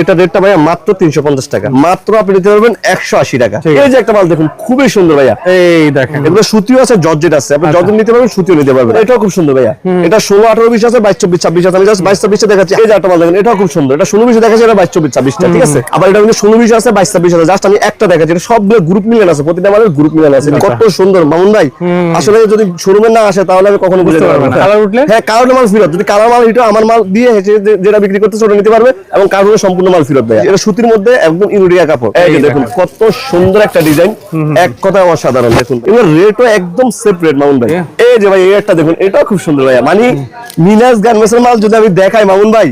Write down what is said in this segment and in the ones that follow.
এটা রেটটা ভাইয়া মাত্র তিনশো পঞ্চাশ টাকা। মাত্র আপনি নিতে পারবেন একশো আশি টাকা। এই যে একটা মাল দেখুন খুবই সুন্দর ভাইয়া। এই দেখেন। এগুলো সুতিও আছে জর্জেট আছে। আপনি জর্জেট নিতে পারবেন সুতিও নিতে পারবেন। এটাও খুব সুন্দর ভাইয়া। এটা ষোলো আঠারো বিশ আছে বাইশ চব্বিশ ছাব্বিশ আছে। আমি বাইশ ছাব্বিশে দেখাচ্ছি। এই যে একটা মাল দেখেন এটাও খুব সুন্দর। এটা ষোলো বিশে দেখাচ্ছি এটা বাইশ চব্বিশ ছাব্বিশটা ঠিক আছে? আবার এটা কিন্তু ষোলো বিশ আছে বাইশ ছাব্বিশ আছে। জাস্ট আমি একটা দেখাচ্ছি এটা সবগুলো গ্রুপ মিলান আছে। প্রতিটা মালের গ্রুপ মিলান আছে। কত সুন্দর মামুন ভাই। আসলে যদি শোরুমে না আসে তাহলে আমি কখনো বুঝতে পারব না। কালার উঠলে? হ্যাঁ কারণে মাল ফেরত। যদি কালার মাল এটা আমার মাল দিয়ে যেটা বিক্রি করতে ওটা নিতে পারবে। এবং কারণে সম্পূর্ণ মাল ফেরত দেয়। এটা সুতির মধ্যে একদম ইউরিয়া কাপড়। এই দেখুন কত সুন্দর একটা ডিজাইন। এক কথায় অসাধারণ দেখুন। এগুলো রেটও একদম সেপারেট মামুন ভাই। এই যে ভাই একটা দেখুন এটাও খুব সুন্দর ভাইয়া। মানে মিনাস গার্মেন্টসের মাল যদি আমি দেখাই মামুন ভাই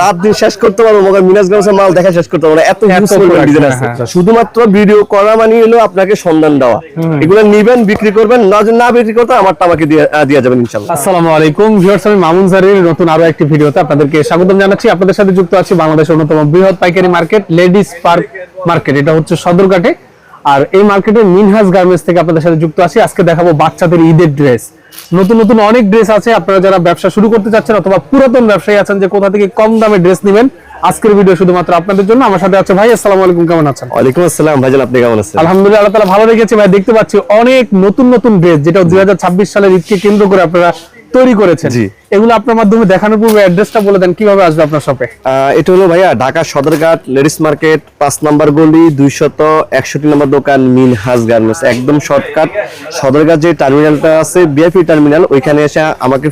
রাত দিন শেষ করতে পারব মगर মিনাস গার্মেন্টসের মাল দেখা শেষ করতে পারব এত হিউজ পরিমাণ ডিজাইন আছে। হ্যাঁ। শুধুমাত্র ভিডিও করা মানে হলো আপনাকে সন্ধান দেওয়া। এগুলো নিবেন বিক্রি করবেন না না বিক্রি করতে আমারটা আমাকে দিয়ে যাবেন ইনশাল্লাহ আসসালামু আলাইকুম। ভিউয়ার্স আমি মামুন জারির নতুন আরও একটি ভিডিওতে আপনাদেরকে স্বাগতম জানাচ্ছি। আপনাদের সাথে যুক্ত আছি বাংলাদেশের অন্যতম বৃহৎ পাইকারি মার্কেট লেডিস পার্ক মার্কেট এটা হচ্ছে সদরঘাটে। আর এই মার্কেটে মিনহাজ গার্মেন্টস থেকে আপনাদের সাথে যুক্ত আছি। আজকে দেখাবো বাচ্চাদের ঈদের ড্রেস নতুন নতুন অনেক ড্রেস আছে। আপনারা যারা ব্যবসা শুরু করতে চাচ্ছেন অথবা পুরাতন ব্যবসায়ী আছেন যে কোথা থেকে কম দামে ড্রেস নেবেন আজকের ভিডিও শুধুমাত্র আপনাদের জন্য। আমার সাথে আছে ভাই আসসালামু আলাইকুম কেমন আছেন? ওয়ালাইকুম আসসালাম। ভাইজান আপনি কেমন আছেন? আলহামদুলিল্লাহ আল্লাহ তাআলা ভালো রেখেছে। ভাই দেখতে পাচ্ছি অনেক নতুন নতুন ড্রেস যেটা দুই হাজার ছাব্বিশ সালের ঈদকে কেন্দ্র করে আপনারা তৈরি করেছেন। জি। এগুলো আপনার মাধ্যমে দেখানোর পূর্বে অ্যাড্রেসটা বলে দেন কীভাবে আসবে আপনার শপে এটা হলো ভাইয়া ঢাকা সদরঘাট লেডিস মার্কেট পাঁচ নাম্বার গলি দুইশত একষট্টি নম্বর দোকান মিন হাজ গার্মেন্টস। একদম শর্টকাট সদরঘাট যে টার্মিনালটা আছে বিআইপি টার্মিনাল ওইখানে এসে আমাকে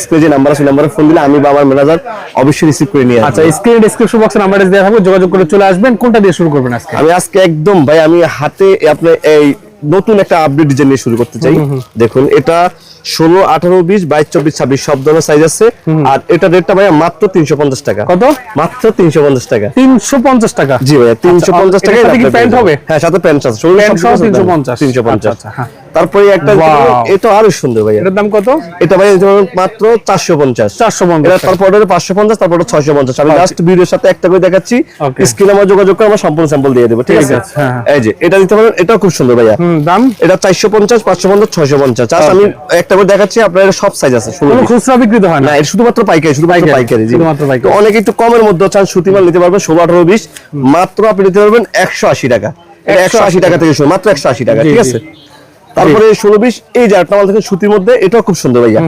স্ক্রিনে যে নাম্বার আছে নাম্বারে ফোন দিলে আমি বা আমার ম্যানেজার অবশ্যই রিসিভ করে নিয়ে আচ্ছা স্ক্রিন ডেসক্রিপশন বক্সে নাম্বার দেওয়া থাকবে যোগাযোগ করে চলে আসবেন। কোনটা দিয়ে শুরু করবেন আজকে? আমি আজকে একদম ভাই আমি হাতে আপনার এই নতুন একটা আপডেট ডিজাইন নিয়ে শুরু করতে চাই। দেখুন এটা ষোলো আঠারো বিশ বাইশ চব্বিশ ছাব্বিশ সব ধরনের সাইজ আছে। আর এটা রেটটা ভাইয়া মাত্র তিনশো পঞ্চাশ টাকা। কত? মাত্র তিনশো পঞ্চাশ টাকা। তিনশো পঞ্চাশ টাকা। জি ভাইয়া তিনশো পঞ্চাশ টাকা সাথে কি প্যান্ট হবে? হ্যাঁ সাথে প্যান্ট আছে। তিনশো 350 তিনশো পঞ্চাশ। আচ্ছা, আচ্ছা, হ্যাঁ। তারপরে একটা. এটা আরও সুন্দর ভাইয়া। এটার দাম কত? এটা ভাই মাত্র চারশো পঞ্চাশ। চারশো পঞ্চাশ। তারপর হলো পাঁচশো পঞ্চাশ তারপর ছয়শো পঞ্চাশ। আমি জাস্ট ভিডিওর সাথে একটা করে দেখাচ্ছি. স্ক্রিনে আমার যোগাযোগ করে আমার সম্পূর্ণ স্যাম্পল দিয়ে দেবো ঠিক আছে? আছে, হ্যাঁ, এই যে এটা দিতে পারেন এটাও খুব সুন্দর ভাইয়া। দাম? এটা চারশো পঞ্চাশ পাঁচশো পঞ্চাশ ছয়শো পঞ্চাশ। জাস্ট আমি একটা করে দেখাচ্ছি আপনার সব সাইজ আছে piece। খুচরা বিক্রিত হয় না? এটা শুধুমাত্র পাইকারি শুধু পাইকারি, শুধুমাত্র পাইকারি। তো অনেকে একটু কমের মধ্যে চান সুতি মাল নিতে পারবেন ষোলো আঠারো বিশ। মাত্র আপনি নিতে পারবেন একশো আশি টাকা। একশো আশি টাকা থেকে শুরু মাত্র একশো আশি টাকা ঠিক আছে? তারপরে ষোলো বিশ এই যে আটটা মাল থেকে সুতির মধ্যে এটাও খুব সুন্দর ভাইয়া।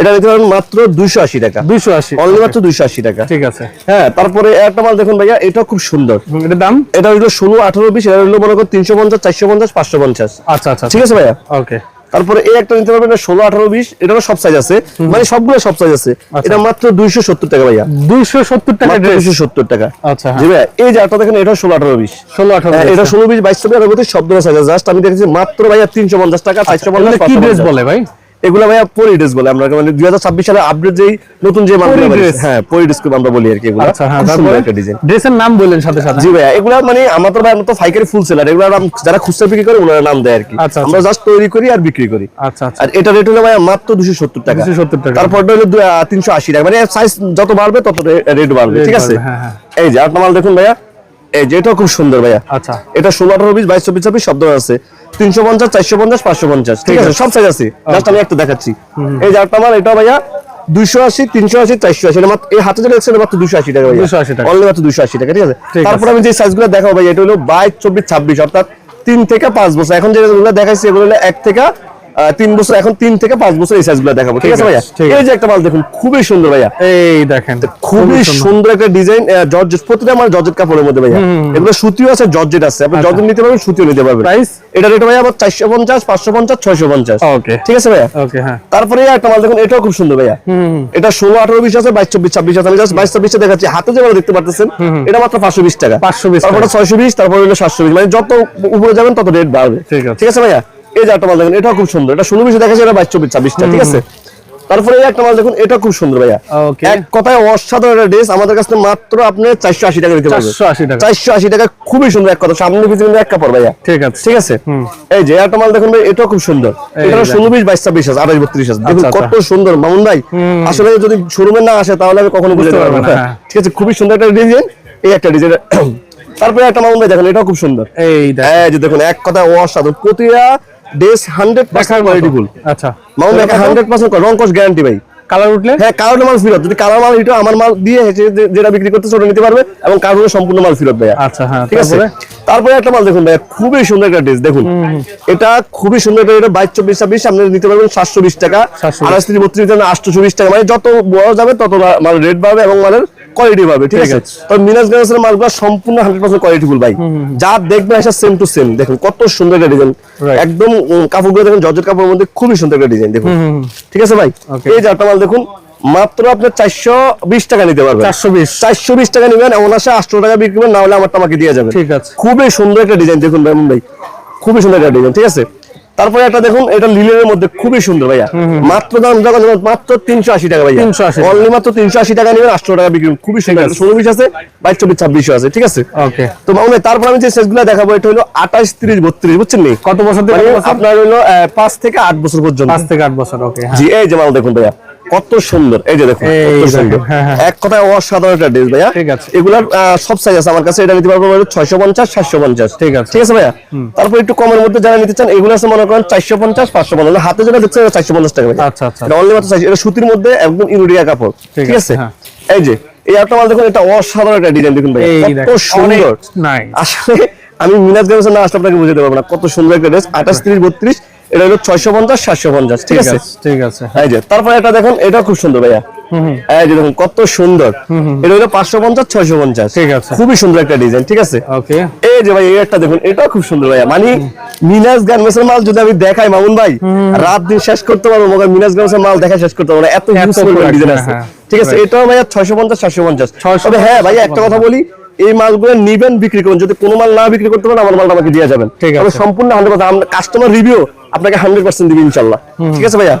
এটা দেখতে পাবেন মাত্র দুইশো আশি টাকা। দুইশো আশি অনলি মাত্র দুইশো আশি টাকা। ঠিক আছে। হ্যাঁ তারপরে একটা মাল দেখুন ভাইয়া এটাও খুব সুন্দর। এটা এটার দাম? এটা হলো ষোলো আঠারো বিশ এটা হলো মনে করো তিনশো পঞ্চাশ চারশো পঞ্চাশ পাঁচশো পঞ্চাশ। আচ্ছা আচ্ছা ঠিক আছে ভাইয়া? ওকে তারপরে এই একটা নিতে পারবেন ষোলো আঠারো বিশ এটারও সব সাইজ আছে। মানে সবগুলো সব সাইজ আছে। এটা মাত্র দুইশো সত্তর টাকা ভাইয়া। দুইশো সত্তর টাকা দুইশো সত্তর টাকা। আচ্ছা হ্যাঁ। জি ভাইয়া এই যে আটটা দেখেন এটা ষোলো আঠারো বিশ। ষোলো আঠারো হ্যাঁ, এটা ষোলো বিশ বাইশ টাকা সব ধরনের সাইজ আছে। জাস্ট আমি দেখেছি মাত্র ভাইয়া তিনশো পঞ্চাশ টাকা চারশো পঞ্চাশ কি ড্রেস বলে ভাই? এগুলো ভাইয়া পরি ড্রেস বলে আমরা মানে দুই হাজার ছাব্বিশ সালে আপডেট যেই নতুন যে মালগুলো। হ্যাঁ পরি ড্রেস আমরা বলি আর কি এগুলো। আচ্ছা হ্যাঁ একটা ডিজাইন ড্রেসের নাম বললেন সাথে সাথে। জি ভাইয়া এগুলা মানে আমরা তো ভাই আমরা তো ফাইকারি ফুল সেলার এগুলো নাম যারা খুচরা বিক্রি করে ওনারা নাম দেয় আর কি। আচ্ছা, আচ্ছা। আমরা জাস্ট তৈরি করি আর বিক্রি করি। আচ্ছা আচ্ছা। আর এটা রেট হলো ভাইয়া মাত্র দুশো সত্তর টাকা। 270 টাকা। তারপর হলো তিনশো আশি টাকা। মানে সাইজ যত বাড়বে তত রেট বাড়বে ঠিক আছে? হ্যাঁ, হ্যাঁ। এই যে আপনার মাল দেখুন ভাইয়া এই যে এটাও খুব সুন্দর ভাইয়া। আচ্ছা। এটা ষোলো আঠারো বিশ বাইশ চব্বিশ ছাব্বিশ শব্দ আছে। তিনশো পঞ্চাশ চারশো পঞ্চাশ পাঁচশো পঞ্চাশ। ঠিক আছে সব সাইজ আছে। জাস্ট আমি একটা দেখাচ্ছি। এই যে আমার এটা ভাইয়া দুশো আশি তিনশো আশি চারশো আশি। মাত্র এই হাতে যেটা দেখছেন মাত্র দুশো আশি টাকা দুশো আশি টাকা। অনলি মাত্র দুশো আশি টাকা ঠিক আছে? তারপর আমি যে সাইজগুলো দেখাবো ভাই এটা হলো বাইশ চব্বিশ ছাব্বিশ অর্থাৎ তিন থেকে পাঁচ বছর। এখন যেগুলো দেখাচ্ছি এগুলো হলো এক থেকে তিন বছর এখন তিন থেকে পাঁচ বছর এই সাইজগুলো দেখাবো ঠিক আছে ভাইয়া? এই যে একটা মাল দেখুন খুবই সুন্দর ভাইয়া। এই দেখেন খুবই সুন্দর। একটা ডিজাইন জর্জেট প্রতিটা আমার জর্জেট কাপড়ের মধ্যে ভাইয়া। এগুলো সুতিও আছে জর্জেট আছে। আপনি জর্জেট নিতে পারবেন সুতিও নিতে পারবেন। প্রাইস এটা রেট ভাইয়া আবার চারশো পঞ্চাশ পাঁচশো পঞ্চাশ ছয়শো পঞ্চাশ। ওকে ঠিক আছে ভাইয়া? ওকে হ্যাঁ। তারপরে এই একটা মাল দেখুন এটাও খুব সুন্দর ভাইয়া। এটা ষোলো আঠারো বিশ আছে বাইশ চব্বিশ ছাব্বিশ আছে। আমি জাস্ট বাইশ চব্বিশে দেখাচ্ছি। হাতে যেগুলো দেখতে পারতেছেন এটা মাত্র পাঁচশো বিশ টাকা। 520 তারপরে ছয়শো বিশ তারপরে হলো সাতশো বিশ। মানে যত উপরে যাবেন তত রেট বাড়বে। ঠিক আছে। ঠিক আছে ভাইয়া? এই যে একটা মাল দেখুন এটাও খুব সুন্দর। এটা ষোলো বিশে দেখাচ্ছে এটা বাইশ চব্বিশ ছাব্বিশটা ঠিক আছে? তারপরে এই একটা মাল দেখুন এটা খুব সুন্দর ভাইয়া। এক কথায় অসাধারণ একটা ড্রেস আমাদের কাছে মাত্র আপনি চারশো আশি টাকা দিতে পারবেন। 480 টাকা। চারশো আশি টাকা খুবই সুন্দর এক কথা সামনে পিছনে কিন্তু এক কাপড় ভাইয়া। ঠিক আছে। ঠিক আছে? এই যে একটা মাল দেখুন ভাই এটাও খুব সুন্দর। এটা। ষোলো বিশ বাইশ ছাব্বিশ আছে আঠাশ বত্রিশ আছে। দেখুন আচ্ছা, কত সুন্দর মামুন ভাই। আসলে যদি শোরুমে না আসে তাহলে আমি কখনো বুঝতে পারব না। হ্যাঁ। ঠিক আছে খুবই সুন্দর একটা ডিজাইন। এই একটা ডিজাইন। তারপরে একটা মামুন ভাই দেখেন এটাও খুব সুন্দর। এই যে দেখুন এক কথা অসাধারণ। প্রতিটা ড্রেস। কোয়ালিটিফুল আচ্ছা। মামুন ভাই হান্ড্রেড পার্সেন্ট রং কস গ্যারান্টি ভাই। কালার উঠলে? হ্যাঁ কার্টুনের মাল ফেরত। যদি কালার মাল এটা আমার মাল দিয়ে যেটা বিক্রি করতে ওটা নিতে পারবে এবং সম্পূর্ণ মাল ফেরত ভাইয়া। আচ্ছা হ্যাঁ ঠিক আছে? তারপরে? একটা মাল দেখুন ভাইয়া খুবই সুন্দর একটা ড্রেস দেখুন। এটা খুবই সুন্দর একটা এটা বাইশ চব্বিশ ছাব্বিশ আপনি নিতে পারবেন সাতশো বিশ টাকা। 720 আড়াইশ থেকে বত্রিশ টাকা আটশো বিশ টাকা। মানে যত বড় যাবে তত মাল রেট পাবে এবং মালের কোয়ালিটি পাবে ঠিক আছে? আছে। তো মিনাস গার্মেন্টসের মালগুলো সম্পূর্ণ হান্ড্রেড পার্সেন্ট কোয়ালিটিফুল ভাই। যা দেখবেন এটা সেম টু সেম দেখুন কত সুন্দর একটা ডিজাইন একদম কাপড়গুলো দেখুন জর্জেট কাপড়ের মধ্যে খুবই সুন্দর একটা ডিজাইন দেখুন। ঠিক আছে ভাই? এই একটা মাল দেখুন মাত্র আপনার চারশো বিশ টাকা নিতে পারবেন। চারশো বিশ। চারশো বিশ টাকা নিবেন এমন আসে আটশো টাকা বিক্রি করবেন না হলে আমার আমাকে দিয়ে যাবেন। ঠিক আছে। খুবই সুন্দর একটা ডিজাইন দেখুন ভাই খুবই সুন্দর একটা ডিজাইন ঠিক আছে? তারপরে একটা দেখুন এটা লিলের মধ্যে খুবই সুন্দর ভাইয়া। মাত্র দাম যখন মাত্র তিনশো আশি টাকা ভাইয়া। 380 অনলি মাত্র তিনশো আশি টাকা নেবেন আটশো টাকা বিক্রি খুবই সুন্দর। ষোলো বিশ আছে বাইশ চব্বিশ ছাব্বিশ আছে ঠিক আছে? ওকে তো মানে তারপর আমি যে সেটগুলো দেখাবো এটা হলো আঠাশ তিরিশ বত্রিশ বুঝছেন নি? কত বছর মানে? আপনার হলো পাঁচ থেকে আট বছর পর্যন্ত। পাঁচ থেকে আট বছর ওকে হ্যাঁ। জি এই যে মাল দেখুন ভাইয়া। কত সুন্দর। এই যে দেখুন হ্যাঁ, হ্যাঁ। এক কথায় অসাধারণ একটা ড্রেস ভাইয়া। ঠিক আছে। এগুলার সব সাইজ আছে। আমার কাছে এটা নিতে পারব ছয়শো পঞ্চাশ সাতশো পঞ্চাশ। ঠিক আছে। ঠিক আছে ভাইয়া? তারপর একটু কমের মধ্যে যারা নিতে চান এগুলো আছে মনে করেন চারশো পঞ্চাশ পাঁচশো পঞ্চাশ। হাতে যেটা দেখছেন চারশো পঞ্চাশ টাকা আচ্ছা, আচ্ছা। অনলি মাত্র 400 এটা সুতির মধ্যে একদম ইউরিয়া কাপড়। ঠিক আছে, হ্যাঁ। এই যে এই একটা মাল দেখুন এটা অসাধারণ একটা ডিজাইন দেখুন ভাইয়া। এই কত সুন্দর। আসলে আমি মিনাজ গার্মেন্টস না আসলে আপনাকে বুঝাতে পারব না। কত সুন্দর একটা ড্রেস আঠাশ তিরিশ বত্রিশ। এটা হলো ছয়শো পঞ্চাশ সাতশো পঞ্চাশ ঠিক আছে? ঠিক আছে। এই যে তারপরে এটা দেখুন এটা খুব সুন্দর ভাইয়া। এই যে দেখুন কত সুন্দর। এটা হলো পাঁচশো পঞ্চাশ ছয়শো পঞ্চাশ। ঠিক আছে। খুবই সুন্দর একটা ডিজাইন ঠিক আছে? ওকে। এই যে ভাই একটা দেখুন এটা খুব সুন্দর ভাইয়া। মানে মাল যদি আমি দেখাই মামুন ভাই রাত দিন শেষ করতে পারব মগর মিনাজ গার্মেন্টস এর মাল দেখা শেষ করতে পারব এত ইউজফুল ডিজাইন আছে। হ্যাঁ। ঠিক আছে এটাও ভাইয়া ছয়শো পঞ্চাশ সাতশো পঞ্চাশ। তবে হ্যাঁ ভাইয়া একটা কথা বলি এই মালগুলো নিবেন বিক্রি করুন। যদি কোনো মাল না বিক্রি করতে পারেন আমার মালটা আমাকে দিয়ে যাবেন। সম্পূর্ণ হান্ড্রেড কাস্টমার রিভিউ আপনাকে হান্ড্রেড পার্সেন্ট দিবে ইনশাল্লাহ। ঠিক আছে ভাইয়া?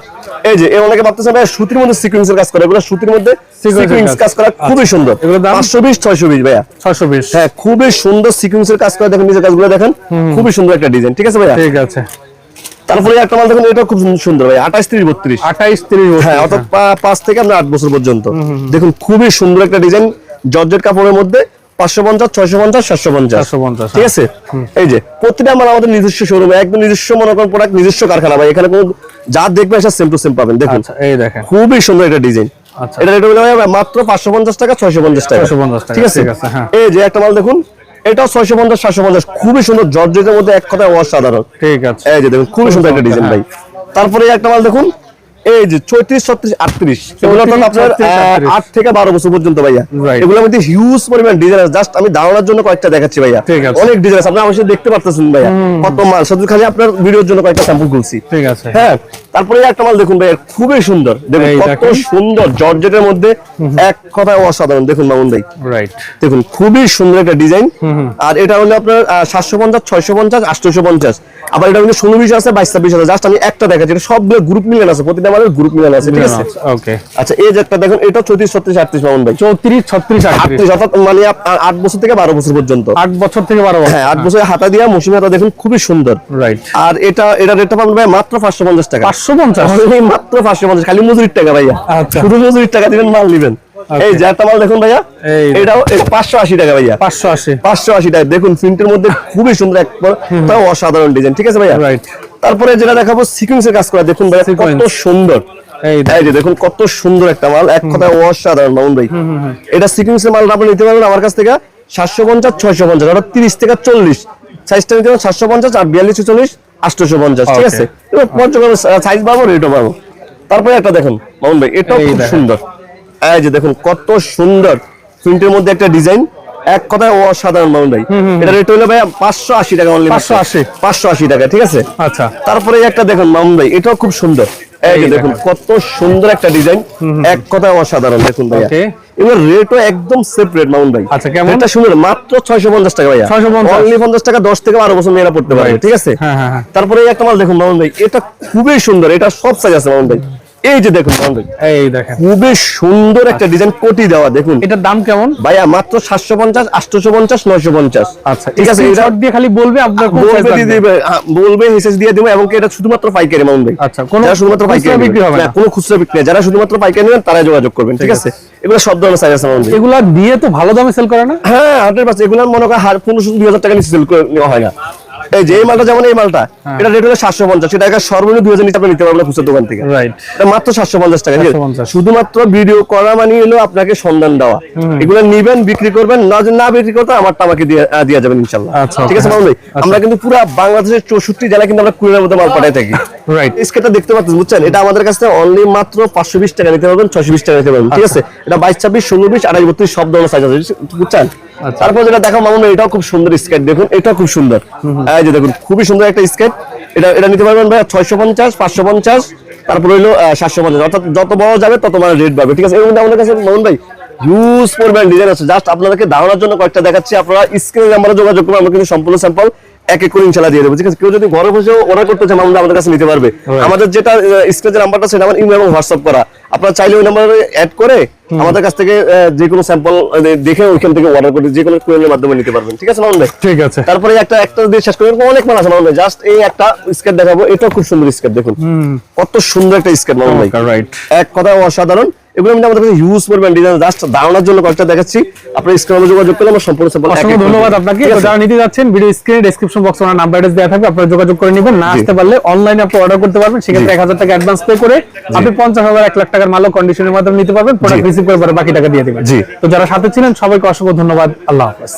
এই যে অনেকে ভাবতেছে ভাইয়া সুতির মধ্যে সিকুয়েন্সের কাজ করে। এগুলো সুতির মধ্যে সিকুয়েন্স কাজ। করা খুবই সুন্দর। এগুলোর দাম? পাঁচশো বিশ ছয়শো বিশ ভাইয়া। ছয়শো বিশ। হ্যাঁ খুবই সুন্দর সিকুয়েন্সের কাজ করে। দেখেন নিজের কাজগুলো দেখেন। খুবই সুন্দর একটা ডিজাইন ঠিক আছে ভাইয়া? ঠিক আছে। তারপরে একটা মাল দেখুন এটা খুব সুন্দর ভাই আঠাশ তিরিশ বত্রিশ। আঠাইশ তিরিশ বছর হ্যাঁ অর্থাৎ পাঁচ থেকে আপনার আট বছর পর্যন্ত। দেখুন খুবই সুন্দর একটা ডিজাইন জর্জেট কাপড়ের মধ্যে পাঁচশো পঞ্চাশ ছয়শো পঞ্চাশ সাতশো পঞ্চাশ। ঠিক আছে? এই যে প্রতিটা আমাদের নিজস্ব শোরুমে একদম নিজস্ব মনে করেন প্রোডাক্ট নিজস্ব কারখানা। ভাই এখানে কোনো যা দেখবেন সেটা সেম টু সেম পাবেন দেখুন। আচ্ছা এই দেখেন। খুবই সুন্দর একটা ডিজাইন আচ্ছা। এটা রেট ভাই মাত্র পাঁচশো পঞ্চাশ টাকা ছয়শো পঞ্চাশ টাকা। 650 টাকা, ঠিক আছে? হ্যাঁ। এই যে একটা মাল দেখুন এটাও ছয়শো পঞ্চাশ সাতশো পঞ্চাশ। খুবই সুন্দর জর্জেটের মধ্যে এক কথায় অসাধারণ। ঠিক আছে। এই যে দেখুন খুবই সুন্দর একটা ডিজাইন ভাই। তারপরে একটা মাল দেখুন এই যে ছত্রিশ ছত্রিশ আটত্রিশ। এগুলো তো 34, আপনার 36, আহ, 38 আট থেকে বারো বছর পর্যন্ত ভাইয়া। Right. এগুলোর মধ্যে হিউজ পরিমাণ ডিজাইন আছে। জাস্ট আমি ধারণার জন্য কয়েকটা দেখাচ্ছি ভাইয়া। অনেক ডিজাইন আছে। আপনি দেখতে পারতেছেন ভাইয়া। কত মাল। শুধু খালি আপনার ভিডিওর জন্য কয়েকটা স্যাম্পল খুলছি। ঠিক আছে। হ্যাঁ। তারপরে একটা মাল দেখুন ভাই খুবই সুন্দর। দেখুন কত সুন্দর জর্জেটের মধ্যে এক কথায় অসাধারণ। দেখুন মামুন ভাই। রাইট দেখুন খুবই সুন্দর একটা ডিজাইন। আর এটা হলো আপনার সাতশো পঞ্চাশ ছয়শো পঞ্চাশ আটশোশো পঞ্চাশ। আবার এটা কিন্তু ষোলো বিশ আছে বাইশ ছাব্বিশ আছে জাস্ট আমি একটা দেখাচ্ছি এটা সবগুলো গ্রুপ মিলান আছে প্রতিটা আমাদের গ্রুপ মিলান আছে ঠিক আছে? ওকে আচ্ছা এই যে একটা দেখুন এটা চৌত্রিশ ছত্রিশ আটত্রিশ মামুন ভাই। চৌত্রিশ ছত্রিশ আটত্রিশ। অর্থাৎ মানে আট বছর থেকে বারো বছর পর্যন্ত। আট বছর থেকে বারো বছর। হ্যাঁ আট বছর হাতা দিয়া মৌসুমি হাতা দেখুন খুবই সুন্দর। রাইট আর এটা এটা রেটটা পাবেন ভাই মাত্র পাঁচশো পঞ্চাশ টাকা। পাঁচশো পঞ্চাশ। মাত্র পাঁচশো পঞ্চাশ খালি মজুরির টাকা ভাইয়া। আচ্ছা। শুধু মজুরির টাকা দিবেন মাল নিবেন। এই মাল দেখুন ভাইয়া এটাও পাঁচশো আশি টাকা ভাইয়া। পাঁচশো আশি। পাঁচশো আশি টাকা। দেখুন প্রিন্টের মধ্যে খুবই সুন্দর তাও অসাধারণ ডিজাইন ঠিক আছে ভাইয়া? Right. তারপরে যেটা দেখাবো সিকুয়েন্সের কাজ করা। দেখুন ভাইয়া কত সুন্দর। এই এই যে দেখুন কত সুন্দর একটা মাল। এক কথায় অসাধারণ মামুন ভাই। এটা সিকুয়েন্সের মাল আপনি নিতে পারবেন আমার কাছ থেকে সাতশো পঞ্চাশ ছয়শো পঞ্চাশ অর্থাৎ তিরিশ থেকে চল্লিশ। সাইজটা নিতে পারেন সাতশো পঞ্চাশ আর বিয়াল্লিশ চল্লিশ আটশোশো পঞ্চাশ ঠিক আছে? এবার পর্যটন সাইজ পাবো রেটও পাবো তারপরে একটা দেখুন মামুন ভাই এটাও খুব। সুন্দর। এই যে দেখুন কত সুন্দর। প্রিন্টের মধ্যে একটা ডিজাইন এক কথায় অসাধারণ মামুন ভাই। এটা রেট হলো ভাই পাঁচশো আশি টাকা অনলি 580 পাঁচশো আশি। টাকা ঠিক আছে? আচ্ছা। তারপরে একটা দেখুন মামুন ভাই এটাও খুব সুন্দর। এই যে দেখুন কত সুন্দর একটা ডিজাইন এক কথায় অসাধারণ দেখুন ভাইয়া। এবার রেটও একদম সেপারেট মামুন ভাই আচ্ছা, কেমন? এটা সুন্দর মাত্র 650 টাকা ভাইয়া। 650 অনলি 50 টাকা 10 থেকে 12 বছর মেয়েরা পড়তে পারবে ঠিক আছে? হ্যাঁ, হ্যাঁ, হ্যাঁ। তারপরে একটা মাল দেখুন মামুন ভাই এটা খুবই সুন্দর এটা সব সাইজ আছে মামুন ভাই এই যে দেখুন এই দেখেন। খুবই সুন্দর একটা ডিজাইন কোটি দেওয়া দেখুন। এটার দাম কেমন? ভাইয়া মাত্র 750 850 950 আচ্ছা ঠিক আছে দিয়ে খালি বলবে আপনার বলবে হ্যাঁ, মেসেজ দিয়ে দিবে এবং এটা শুধুমাত্র পাইকারি মাউন্ট আচ্ছা, কোনো শুধুমাত্র পাইকারি বিক্রি হবে না? কোনো খুচরা বিক্রি নেই। যারা শুধুমাত্র পাইকারি নেবেন তারাই যোগাযোগ করবেন ঠিক আছে? এগুলো সব ধরনের সাইজ আছে মাউন্ট এগুলা দিয়ে তো ভালো দামে সেল করে না? হ্যাঁ হান্ড্রেড পার্সেন্ট এগুলো মনে করেন হার পনেরোশো দুই হাজার টাকা নিচে সেল করে নেওয়া হয় না। এই যে এই মালটা যেমন এই মালটা এটা রেট হলো সাতশো পঞ্চাশ। সেটা সর্বনিম্ন দুই হাজার আপনি নিতে পারবেন খুচরা দোকান থেকে। রাইট এটা মাত্র সাতশো পঞ্চাশ টাকা ঠিক আছে? 750 শুধুমাত্র ভিডিও করা মানে হলো আপনাকে সন্ধান দেওয়া। এগুলো নিবেন বিক্রি করবেন না যদি না বিক্রি করতে আমারটা আমাকে দিয়ে যাবেন ইনশাল্লাহ। আচ্ছা, ঠিক আছে okay. মামুন ভাই? আমরা কিন্তু পুরো বাংলাদেশের চৌষট্টি জেলা কিন্তু আমরা কুড়ির মধ্যে মাল পাঠাই থাকি। রাইট স্কেটটা দেখতে পাচ্ছেন বুঝছেন? এটা আমাদের কাছে অনলি মাত্র পাঁচশো বিশ টাকা নিতে পারবেন ছয়শো বিশ টাকা নিতে পারবেন ঠিক আছে? এটা বাইশ ছাব্বিশ ষোলো বিশ আড়াই বত্রিশ সব ধরনের সাইজ আছে বুঝছেন? তারপর যেটা দেখো মামুন এটাও খুব সুন্দর স্কেট দেখুন এটাও খুব সুন্দর। এই যে দেখুন খুবই সুন্দর একটা স্কেট এটা এটা নিতে পারবেন ভাই ছয়শো পঞ্চাশ পাঁচশো পঞ্চাশ তারপর হইল সাতশো পঞ্চাশ। অর্থাৎ যত বড় যাবে তত মানে রেট পাবে ঠিক আছে? এর মধ্যে আমাদের কাছে মামুন ভাই ইউজ পরিমাণ ডিজাইন আছে। জাস্ট আপনাদেরকে ধারণার জন্য কয়েকটা দেখাচ্ছি আপনারা স্ক্রিনে নাম্বারে যোগাযোগ করবেন আমরা কিন্তু সম্পূর্ণ স্যাম্পল এক এক করে ইনশাল্লাহ দিয়ে দেবো। ঠিক আছে? কেউ যদি ঘরে বসেও অর্ডার করতে চান আমাদের কাছে নিতে পারবে। আমাদের যেটা নাম্বারটা সেটা আমার ইমেল এবং হোয়াটসঅ্যাপ করা। আপনারা চাইলে ওই নাম্বারে অ্যাড করে আমাদের কাছ থেকে যে কোনো স্যাম্পল দেখে ওইখান থেকে অর্ডার করে যে কোনো মাধ্যমে নিতে পারবেন। ঠিক আছে মামুন ভাই ঠিক আছে। তারপরে একটা একটা দিয়ে শেষ করে দেবো, অনেক মাল আছে মামুন ভাই জাস্ট এই একটা স্কেট দেখাবো। এটাও খুব সুন্দর স্কেট দেখুন। কত সুন্দর একটা স্কেট মামুন ভাই রাইট এক কথা অসাধারণ। এগুলো আমি আমাদের কাছে ইউজ করবেন ডিজাইন জাস্ট ধারণার জন্য কয়েকটা দেখাচ্ছি। আপনার স্ক্রিনে যোগাযোগ করলে আমার সম্পূর্ণ অসংখ্য ধন্যবাদ আপনাকে? যারা নিতে যাচ্ছেন ভিডিও স্ক্রিনে ডেসক্রিপশন বক্সে ওনার নাম্বার অ্যাড্রেস দেওয়া থাকবে আপনারা যোগাযোগ করে নেবেন। না আসতে পারলে অনলাইনে আপনি অর্ডার করতে পারবেন। সেক্ষেত্রে এক হাজার টাকা অ্যাডভান্স পে করে আপনি পঞ্চাশ হাজার এক লাখ টাকার মালও কন্ডিশনের মাধ্যমে নিতে পারবেন। প্রোডাক্ট রিসিভ করে পরে বাকি টাকা দিয়ে দিবেন। জি। তো যারা সাথে ছিলেন সবাইকে অসংখ্য ধন্যবাদ। আল্লাহ হাফেজ।